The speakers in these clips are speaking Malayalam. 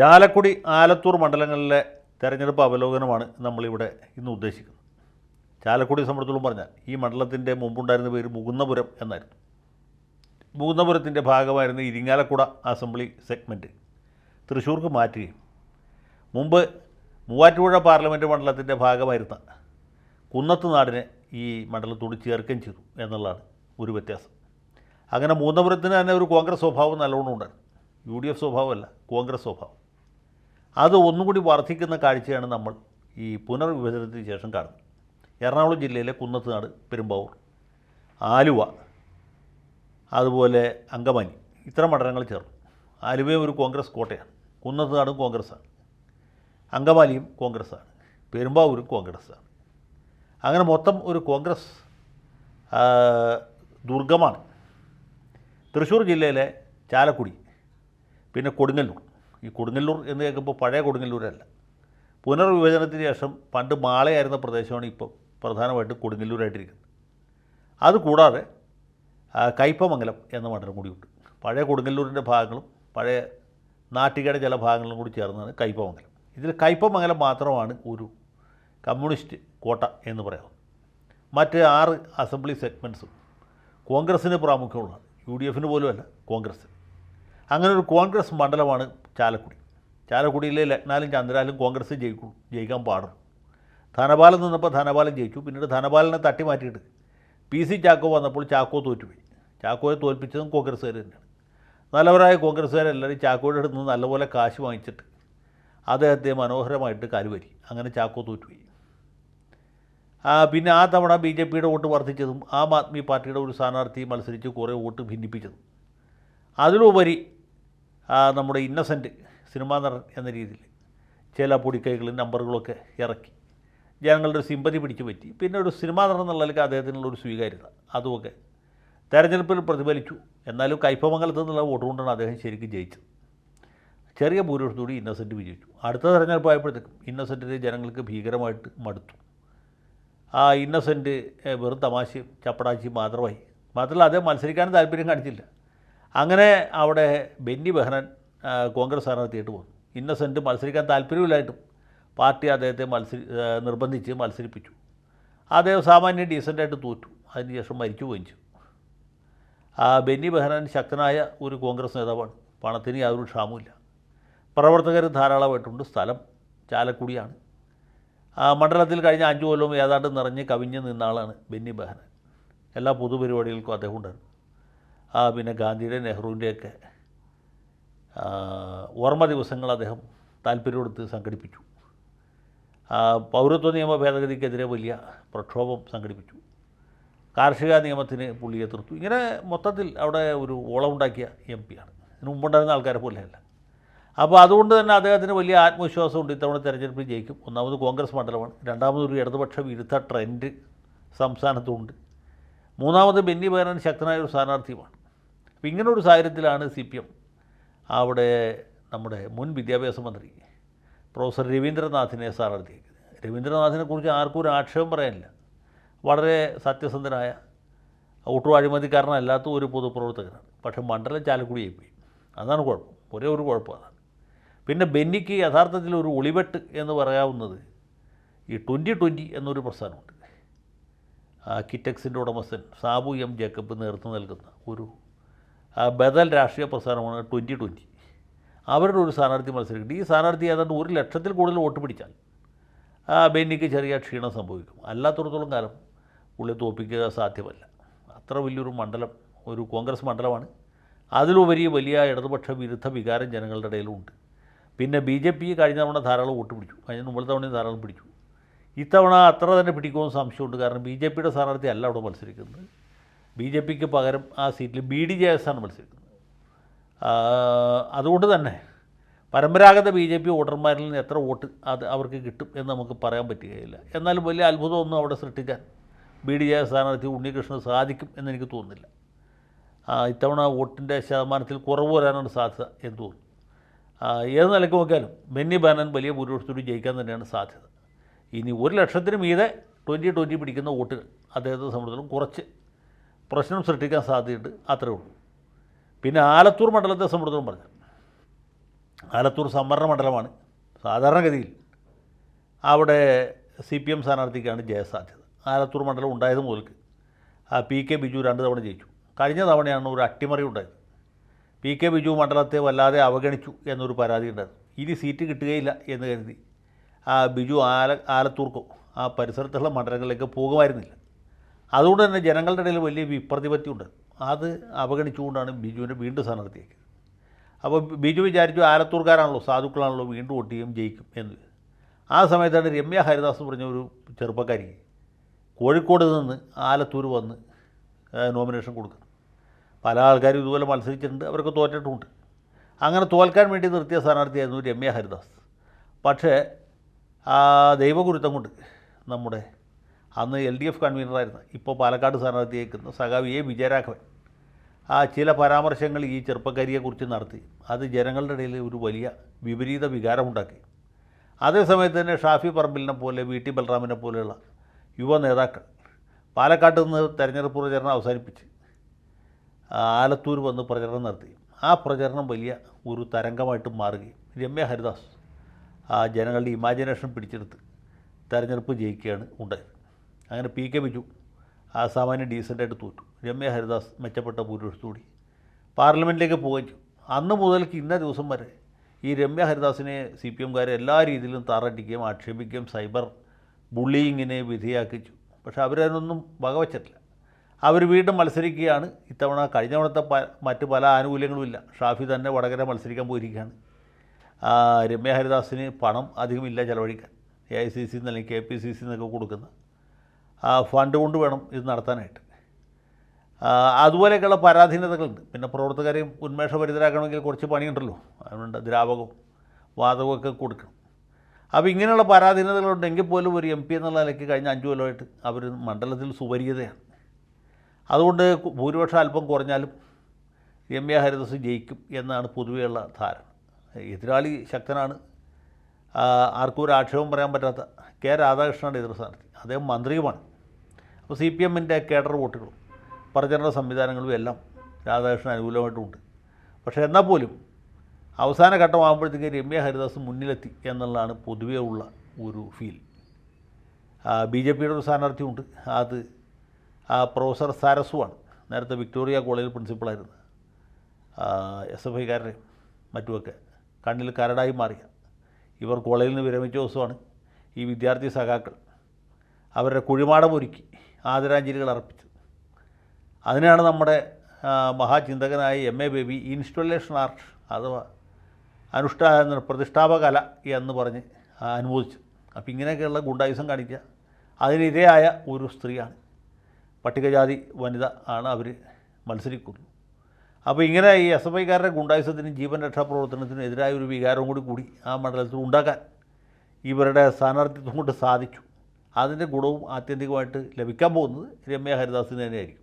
ചാലക്കുടി ആലത്തൂർ മണ്ഡലങ്ങളിലെ തെരഞ്ഞെടുപ്പ് അവലോകനമാണ് നമ്മളിവിടെ ഇന്ന് ഉദ്ദേശിക്കുന്നത്. ചാലക്കുടി സംബന്ധിച്ചോളം പറഞ്ഞാൽ ഈ മണ്ഡലത്തിന്റെ മുമ്പുണ്ടായിരുന്ന പേര് മുകുന്നപുരം എന്നായിരുന്നു. മുകുന്നപുരത്തിന്റെ ഭാഗമായിരുന്ന ഇരിങ്ങാലക്കുട അസംബ്ലി സെഗ്മെന്റ് തൃശ്ശൂർക്ക് മാറ്റുകയും മുമ്പ് മൂവാറ്റുപുഴ പാർലമെന്റ് മണ്ഡലത്തിന്റെ ഭാഗമായിരുന്ന കുന്നത്ത് നാടിനെ ഈ മണ്ഡലത്തോട് ചേർക്കുകയും ചെയ്തു എന്നുള്ളതാണ് ഒരു വ്യത്യാസം. അങ്ങനെ മൂന്നപുരത്തിന് തന്നെ ഒരു കോൺഗ്രസ് സ്വഭാവം നല്ലോണം ഉണ്ടായിരുന്നു. യു ഡി എഫ് സ്വഭാവമല്ല കോൺഗ്രസ് സ്വഭാവം. അത് ഒന്നും കൂടി വർദ്ധിക്കുന്ന കാഴ്ചയാണ് നമ്മൾ ഈ പുനർവിഭജനത്തിന് ശേഷം കാണുന്നത്. എറണാകുളം ജില്ലയിലെ കുന്നത്തുനാട് പെരുമ്പാവൂർ ആലുവ അതുപോലെ അങ്കമാനി ഇത്തരം മണ്ഡലങ്ങൾ ചേർന്നു. ആലുവയും ഒരു കോൺഗ്രസ് കോട്ടയാണ്. കുന്നത്തുനാടും കോൺഗ്രസ്സാണ്. അങ്കമാലിയും കോൺഗ്രസ്സാണ്. പെരുമ്പാവൂരും കോൺഗ്രസ്സാണ്. അങ്ങനെ മൊത്തം ഒരു കോൺഗ്രസ് ദുർഗമാണ്. തൃശ്ശൂർ ജില്ലയിലെ ചാലക്കുടി പിന്നെ കൊടുങ്ങല്ലൂർ. ഈ കൊടുങ്ങല്ലൂർ എന്ന് കേൾക്കുമ്പോൾ പഴയ കൊടുങ്ങല്ലൂരല്ല. പുനർവിഭജനത്തിന് ശേഷം പണ്ട് മാളയായിരുന്ന പ്രദേശമാണ് ഇപ്പോൾ പ്രധാനമായിട്ട് കൊടുങ്ങല്ലൂരായിട്ടിരിക്കുന്നത്. അതുകൂടാതെ കയ്പമംഗലം എന്ന മണ്ഡലം കൂടിയുണ്ട്. പഴയ കൊടുങ്ങല്ലൂരിന്റെ ഭാഗങ്ങളും പഴയ നാട്ടികയുടെ ചില ഭാഗങ്ങളും കൂടി ചേർന്നതാണ് കയ്പമംഗലം. ഇതിൽ കയ്പമംഗലം മാത്രമാണ് ഒരു കമ്മ്യൂണിസ്റ്റ് കോട്ട എന്ന് പറയാം മറ്റ് ആറ് അസംബ്ലി സെഗ്മെന്റ്സും കോൺഗ്രസ്സിന് പ്രാമുഖ്യമുള്ളതാണ്. യു ഡി എഫിന് പോലുമല്ല കോൺഗ്രസ്സിന്. അങ്ങനെ ഒരു കോൺഗ്രസ് മണ്ഡലമാണ് ചാലക്കുടി. ചാലക്കുടിയിലെ ലക്നാലും ചന്ദ്രാലും കോൺഗ്രസ് ജയിക്കും ജയിക്കാൻ പാടും. ധനപാലം നിന്നപ്പോൾ ധനപാലം ജയിച്ചു. പിന്നീട് ധനപാലനെ തട്ടി മാറ്റിയിട്ട് പി സി ചാക്കോ വന്നപ്പോൾ ചാക്കോ തോറ്റുപോയി. ചാക്കോയെ തോൽപ്പിച്ചതും കോൺഗ്രസ്സുകാർ തന്നെയാണ്. നല്ലവരായ കോൺഗ്രസ്സുകാരെല്ലാവരും ചാക്കോയുടെ അടുത്ത് നിന്ന് നല്ലപോലെ കാശ് വാങ്ങിച്ചിട്ട് അദ്ദേഹത്തെ മനോഹരമായിട്ട് കരുവരി. അങ്ങനെ ചാക്കോ തോറ്റുപോയി. പിന്നെ ആ തവണ ബി ജെ പിയുടെ വോട്ട് വർദ്ധിച്ചതും ആം ആദ്മി പാർട്ടിയുടെ ഒരു സ്ഥാനാർത്ഥി മത്സരിച്ച് കുറേ വോട്ട് ഭിന്നിപ്പിച്ചതും. അതിലുപരി നമ്മുടെ ഇന്നസെന്റ് സിനിമാ നടൻ എന്ന രീതിയിൽ ചില പൊടിക്കൈകളും നമ്പറുകളൊക്കെ ഇറക്കി. ജനങ്ങളുടെ സിമ്പതി പിടിച്ചു പറ്റി. പിന്നെ ഒരു സിനിമാ നടൻ എന്നുള്ളതിലേക്ക് അദ്ദേഹത്തിനുള്ള ഒരു സ്വീകാര്യത. അതുമൊക്കെ തെരഞ്ഞെടുപ്പിൽ പ്രതിഫലിച്ചു. എന്നാലും കൈപ്പമംഗലത്ത് നിന്നുള്ള വോട്ട് കൊണ്ടാണ് അദ്ദേഹം ശരിക്കും ജയിച്ചത്. ചെറിയ ഭൂരിപക്ഷത്തോടെ ഇന്നസെന്റ് വിജയിച്ചു. അടുത്ത തെരഞ്ഞെടുപ്പ് ആയപ്പോഴത്തേക്കും ഇന്നസെന്റിനെ ജനങ്ങൾക്ക് ഭീകരമായിട്ട് മടുത്തു. ആ ഇന്നസെന്റ് വെറും തമാശയും ചപ്പടാശിയും മാത്രമായി. മാത്രമല്ല അദ്ദേഹം മത്സരിക്കാനും താല്പര്യം കാണിച്ചില്ല. അങ്ങനെ അവിടെ ബെന്നി ബെഹ്റൻ കോൺഗ്രസ് സ്ഥാനാർത്ഥിയായിട്ട് വന്നു. ഇന്നസെന്റ് മത്സരിക്കാൻ താല്പര്യമില്ലായിട്ടും പാർട്ടി അദ്ദേഹത്തെ മത്സരി നിർബന്ധിച്ച് മത്സരിപ്പിച്ചു. അദ്ദേഹം സാമാന്യം ഡീസന്റായിട്ട് തോറ്റു. അതിനുശേഷം മരിച്ചു പോയിച്ചു ആ ബെന്നി ബെഹ്നാൻ ശക്തനായ ഒരു കോൺഗ്രസ് നേതാവാണ്. പണത്തിന് യാതൊരു ക്ഷാമമില്ല പ്രവർത്തകർ ധാരാളമായിട്ടുണ്ട്. സ്ഥലം ചാലക്കുടിയാണ്. ആ മണ്ഡലത്തിൽ കഴിഞ്ഞ അഞ്ചു കൊല്ലവും ഏതാണ്ട് നിറഞ്ഞ് കവിഞ്ഞ് നിന്ന ആളാണ് ബെന്നി ബെഹ്നാൻ എല്ലാ പൊതുപരിപാടികൾക്കും അദ്ദേഹം ഉണ്ടായിരുന്നു. പിന്നെ ഗാന്ധിയുടെ നെഹ്റുവിന്റെയൊക്കെ ഓർമ്മ ദിവസങ്ങൾ അദ്ദേഹം താല്പര്യമെടുത്ത് സംഘടിപ്പിച്ചു. പൗരത്വ നിയമ ഭേദഗതിക്കെതിരെ വലിയ പ്രക്ഷോഭം സംഘടിപ്പിച്ചു. കാർഷിക നിയമത്തിന് പുള്ളി എതിർത്തു. ഇങ്ങനെ മൊത്തത്തിൽ അവിടെ ഒരു ഓളമുണ്ടാക്കിയ എം പിയാണ് ഇതിന് മുമ്പുണ്ടായിരുന്ന ആൾക്കാരെ പോലെയല്ല. അപ്പോൾ അതുകൊണ്ട് തന്നെ അദ്ദേഹത്തിന് വലിയ ആത്മവിശ്വാസമുണ്ട്. ഇത്തവണ തെരഞ്ഞെടുപ്പിൽ ജയിക്കും. ഒന്നാമത് കോൺഗ്രസ് മണ്ഡലമാണ്. രണ്ടാമത് ഒരു ഇടതുപക്ഷ വിരുദ്ധ ട്രെൻഡ് സംസ്ഥാനത്തുണ്ട്. മൂന്നാമത് ബെന്നി ബേനൻ ശക്തനായ ഒരു സ്ഥാനാർത്ഥിയുമാണ്. അപ്പോൾ ഇങ്ങനെ ഒരു സാഹചര്യത്തിലാണ് സി പി എം അവിടെ നമ്മുടെ മുൻ വിദ്യാഭ്യാസ മന്ത്രി പ്രൊഫസർ രവീന്ദ്രനാഥിനെ സ്ഥാനാർത്ഥിയാക്കിയത്. രവീന്ദ്രനാഥിനെ കുറിച്ച് ആർക്കും ഒരു ആക്ഷേപം പറയാനില്ല. വളരെ സത്യസന്ധനായ ഒട്ടും അഴിമതിക്കാരനല്ലാത്ത ഒരു പൊതുപ്രവർത്തകനാണ്. പക്ഷേ മണ്ഡലം ചാലക്കുടിയായി പോയി അതാണ് കുഴപ്പം. ഒരേ ഒരു കുഴപ്പം അതാണ്. പിന്നെ ബെന്നിക്ക് യഥാർത്ഥത്തിൽ ഒരു ഒളിവെട്ട് എന്ന് പറയാവുന്നത് ഈ ട്വന്റി ട്വന്റി എന്നൊരു പ്രസ്ഥാനമുണ്ട്. ആ കിറ്റക്സിന്റെ ഉടമസ്ഥൻ സാബു എം ജേക്കബ് നേതൃത്വം നൽകുന്ന ഒരു ബദൽ രാഷ്ട്രീയ പ്രസ്ഥാനമാണ് ട്വന്റി ട്വന്റി അവരുടെ ഒരു സ്ഥാനാർത്ഥി മത്സരിക്കുന്നുണ്ട് ഈ സ്ഥാനാർത്ഥി ഏതാണ്ട് ഒരു ലക്ഷത്തിൽ കൂടുതൽ വോട്ട് പിടിച്ചാൽ ബെന്നിക്ക് ചെറിയ ക്ഷീണം സംഭവിക്കും. അല്ലാത്തടത്തോളം കാലം പുള്ളി തോൽപ്പിക്കുക സാധ്യമല്ല. അത്ര വലിയൊരു മണ്ഡലം ഒരു കോൺഗ്രസ് മണ്ഡലമാണ്. അതിലുപരി വലിയ ഇടതുപക്ഷ വിരുദ്ധ വികാരം ജനങ്ങളുടെ ഇടയിലുണ്ട്. പിന്നെ ബി ജെ പി കഴിഞ്ഞ തവണ ധാരാളം വോട്ട് പിടിച്ചു. കഴിഞ്ഞ മുമ്പ് തവണയും ധാരാളം പിടിച്ചു. ഇത്തവണ അത്ര തന്നെ പിടിക്കുമെന്ന് സംശയമുണ്ട്. കാരണം ബി ജെ പിയുടെ സ്ഥാനാർത്ഥി അല്ല അവിടെ മത്സരിക്കുന്നത്. ബി ജെ പിക്ക് പകരം ആ സീറ്റിൽ ബി ഡി ജെ എസ് ആണ് മത്സരിക്കുന്നത്. അതുകൊണ്ട് തന്നെ പരമ്പരാഗത ബി ജെ പി വോട്ടർമാരിൽ നിന്ന് എത്ര വോട്ട് അത് അവർക്ക് കിട്ടും എന്ന് നമുക്ക് പറയാൻ പറ്റുകയില്ല. എന്നാലും വലിയ അത്ഭുതമൊന്നും അവിടെ സൃഷ്ടിക്കാൻ ബി ഡി ജെ സ്ഥാനാർത്ഥി ഉണ്ണികൃഷ്ണൻ സാധിക്കും എന്നെനിക്ക് തോന്നുന്നില്ല. ഇത്തവണ വോട്ടിന്റെ ശതമാനത്തിൽ കുറവ് വരാനാണ് സാധ്യത എന്ന് തോന്നുന്നു. ഏത് നിലയ്ക്ക് നോക്കിയാലും ബെന്നി ബാനൻ വലിയ ഭൂരിപക്ഷത്തോട് ജയിക്കാൻ തന്നെയാണ് സാധ്യത. ഇനി ഒരു ലക്ഷത്തിന് മീതെ ട്വന്റി ട്വന്റി പിടിക്കുന്ന വോട്ടുകൾ അദ്ദേഹത്തെ സംബന്ധിച്ചിടത്തോളം കുറച്ച് പ്രശ്നം സൃഷ്ടിക്കാൻ സാധ്യതയുണ്ട്. അത്രേ ഉള്ളൂ. പിന്നെ ആലത്തൂർ മണ്ഡലത്തെ സംബന്ധിച്ചോളം പറഞ്ഞു ആലത്തൂർ സംവരണ മണ്ഡലമാണ്. സാധാരണഗതിയിൽ അവിടെ സി പി എം സ്ഥാനാർത്ഥിക്കാണ് ജയസാധ്യത. ആലത്തൂർ മണ്ഡലം ഉണ്ടായത് മുതൽക്ക്. ആ പി കെ ബിജു രണ്ട് തവണ ജയിച്ചു. കഴിഞ്ഞ തവണയാണ് ഒരു അട്ടിമറി ഉണ്ടായത്. പി കെ ബിജു മണ്ഡലത്തെ വല്ലാതെ അവഗണിച്ചു എന്നൊരു പരാതി ഉണ്ടായിരുന്നു. ഇനി സീറ്റ് കിട്ടുകയില്ല എന്ന് കരുതി ആ ബിജു ആല ആലത്തൂർക്കോ ആ പരിസരത്തുള്ള മണ്ഡലങ്ങളിലേക്ക് പോകുമായിരുന്നില്ല. അതുകൊണ്ട് തന്നെ ജനങ്ങളുടെ ഇടയിൽ വലിയ വിപ്രതിപത്തിയുണ്ട്. അത് അവഗണിച്ചുകൊണ്ടാണ് ബിജുവിനെ വീണ്ടും സ്ഥാനാർത്ഥിയാക്കിയത്. അപ്പോൾ ബിജു വിചാരിച്ചു ആലത്തൂർക്കാരാണല്ലോ സാധുക്കളാണല്ലോ വീണ്ടും വോട്ട് ചെയ്യും ജയിക്കും എന്ന്. ആ സമയത്താണ് രമ്യ ഹരിദാസ് പറഞ്ഞ ഒരു ചെറുപ്പക്കാരി കോഴിക്കോട് നിന്ന് ആലത്തൂർ വന്ന് നോമിനേഷൻ കൊടുക്കുന്നത് പല ആൾക്കാരും ഇതുപോലെ മത്സരിച്ചിട്ടുണ്ട് അവരൊക്കെ തോറ്റിട്ടുമുണ്ട് അങ്ങനെ തോൽക്കാൻ വേണ്ടി നിർത്തിയ സ്ഥാനാർത്ഥിയായിരുന്നു രമ്യ ഹരിദാസ്. പക്ഷേ ആ ദൈവഗുരുത്തം കൊണ്ട് നമ്മുടെ അന്ന് എൽ ഡി എഫ് കൺവീനറായിരുന്നു. ഇപ്പോൾ പാലക്കാട് സ്ഥാനാർത്ഥിയേക്കുന്ന സഖാവ് എ വിജയരാഘവൻ. ആ ചില പരാമർശങ്ങൾ ഈ ചെറുപ്പക്കാരിയെക്കുറിച്ച് നടത്തി. അത് ജനങ്ങളുടെ ഇടയിൽ ഒരു വലിയ വിപരീത വികാരമുണ്ടാക്കി. അതേസമയത്ത് തന്നെ ഷാഫി പറമ്പിലിനെ പോലെ വി ടി ബലറാമിനെ പോലെയുള്ള യുവ നേതാക്കൾ പാലക്കാട്ട് നിന്ന് തെരഞ്ഞെടുപ്പ് പ്രചരണം അവസാനിപ്പിച്ച് ആലത്തൂർ വന്ന് പ്രചരണം നടത്തി. ആ പ്രചരണം വലിയ ഒരു തരംഗമായിട്ട് മാറുകയും രമ്യ ഹരിദാസ് ആ ജനങ്ങളുടെ ഇമാജിനേഷൻ പിടിച്ചെടുത്ത് തെരഞ്ഞെടുപ്പ് ജയിക്കുകയാണ് ഉണ്ടായത്. അങ്ങനെ പി കെ ബിജു ആ സാമാന്യം ഡീസന്റായിട്ട് തോറ്റു. രമ്യ ഹരിദാസ് മെച്ചപ്പെട്ട ഭൂരിപക്ഷത്തോടി. പാർലമെന്റിലേക്ക് ചെയ്തു. അന്ന് മുതൽക്ക് ഇന്ന ദിവസം വരെ ഈ രമ്യ ഹരിദാസിനെ സി പി എംകാരെ എല്ലാ രീതിയിലും താറടിക്കുകയും ആക്ഷേപിക്കുകയും സൈബർ ബുള്ളിയിങ്ങിനെ വിധിയാക്കിച്ചു പക്ഷേ അവരതിനൊന്നും വകവച്ചിട്ടില്ല. അവർ വീണ്ടും മത്സരിക്കുകയാണ്. ഇത്തവണ കഴിഞ്ഞ തവണത്തെ പ മറ്റ് പല ആനുകൂല്യങ്ങളും ഇല്ല. ഷാഫി തന്നെ വടകര മത്സരിക്കാൻ പോയിരിക്കുകയാണ്. രമ്യ ഹരിദാസിന് പണം അധികമില്ല ചിലവഴിക്കാൻ. എ ഐ സി സി എന്നല്ലെങ്കിൽ കെ പി സി സി എന്നൊക്കെ കൊടുക്കുന്ന ഫണ്ട് കൊണ്ട് വേണം ഇത് നടത്താനായിട്ട്. അതുപോലെയൊക്കെയുള്ള പരാധീനതകളുണ്ട്. പിന്നെ പ്രവർത്തകരെയും ഉന്മേഷഭരിതരാക്കണമെങ്കിൽ കുറച്ച് പണിയുണ്ടല്ലോ. അതുകൊണ്ട് ദ്രാവകവും വാതകവും ഒക്കെ കൊടുക്കണം. അപ്പോൾ ഇങ്ങനെയുള്ള പരാധീനതകളുണ്ടെങ്കിൽ പോലും ഒരു എം പി എന്നുള്ള നിലയ്ക്ക് കഴിഞ്ഞ അഞ്ച് കൊല്ലമായിട്ട് അവർ മണ്ഡലത്തിൽ സുപരിചിതയാണ്. അതുകൊണ്ട് ഭൂരിപക്ഷം അല്പം കുറഞ്ഞാലും രമ്യ ഹരിദാസ് ജയിക്കും എന്നാണ് പൊതുവെയുള്ള ധാരണ. എതിരാളി ശക്തനാണ്. ആർക്കും ഒരു ആക്ഷേപം പറയാൻ പറ്റാത്ത കെ രാധാകൃഷ്ണനാണ് എതിർ സ്ഥാനാർത്ഥി അദ്ദേഹം മന്ത്രിയുമാണ്. അപ്പോൾ സി പി എമ്മിന്റെ കേഡർ വോട്ടുകളും പ്രചരണ സംവിധാനങ്ങളും എല്ലാം രാധാകൃഷ്ണൻ അനുകൂലമായിട്ടുമുണ്ട് പക്ഷേ എന്നാൽ പോലും അവസാന ഘട്ടമാകുമ്പോഴത്തേക്ക് രമ്യ ഹരിദാസ് മുന്നിലെത്തി എന്നുള്ളതാണ് പൊതുവേ ഉള്ള ഒരു ഫീൽ. ബി ജെ പിയുടെ ഒരു സ്ഥാനാർത്ഥിയുണ്ട്. അത് പ്രൊഫസർ സാരസുവാണ്. നേരത്തെ വിക്ടോറിയ കോളേജിൽ പ്രിൻസിപ്പളായിരുന്നു. എസ് എഫ് ഐക്കാരുടെ മറ്റുമൊക്കെ കണ്ണിൽ കരടായി മാറിയ. ഇവർ കോളേജിൽ നിന്ന് വിരമിച്ച ദിവസമാണ് ഈ വിദ്യാർത്ഥി സഖാക്കൾ അവരുടെ കുഴിമാടം ഒരുക്കി. ആദരാഞ്ജലികൾ അർപ്പിച്ചു. അതിനാണ് നമ്മുടെ മഹാചിന്തകനായ M A Baby installation art അഥവാ അനുഷ്ഠാ പ്രതിഷ്ഠാപകല എന്ന് പറഞ്ഞ് അനുമോദിച്ചു അപ്പോൾ ഇങ്ങനെയൊക്കെയുള്ള ഗുണ്ടായുസം കാണിക്കുക. അതിനിരയായ ഒരു സ്ത്രീയാണ്. പട്ടികജാതി വനിത ആണ് അവർ മത്സരിക്കുന്നത്. അപ്പോൾ ഇങ്ങനെ ഈ എസ് എഫ് ഐക്കാരുടെ ഗുണ്ടായുസത്തിനും ജീവൻ രക്ഷാപ്രവർത്തനത്തിനും എതിരായ ഒരു വികാരവും കൂടി കൂടി ആ മണ്ഡലത്തിൽ ഉണ്ടാക്കാൻ ഇവരുടെ സ്ഥാനാർത്ഥിത്വം കൊണ്ട് സാധിച്ചു. അതിന്റെ ഗുണവും ആത്യന്തികമായിട്ട് ലഭിക്കാൻ പോകുന്നത് രമ്യ ഹരിദാസിന് തന്നെയായിരിക്കും.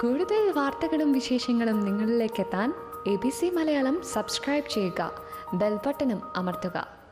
കൂടുതൽ വാർത്തകളും വിശേഷങ്ങളും നിങ്ങളിലേക്ക് എത്താൻ A B C Malayalam subscribe ചെയ്യുക. ബെൽബട്ടനും അമർത്തുക.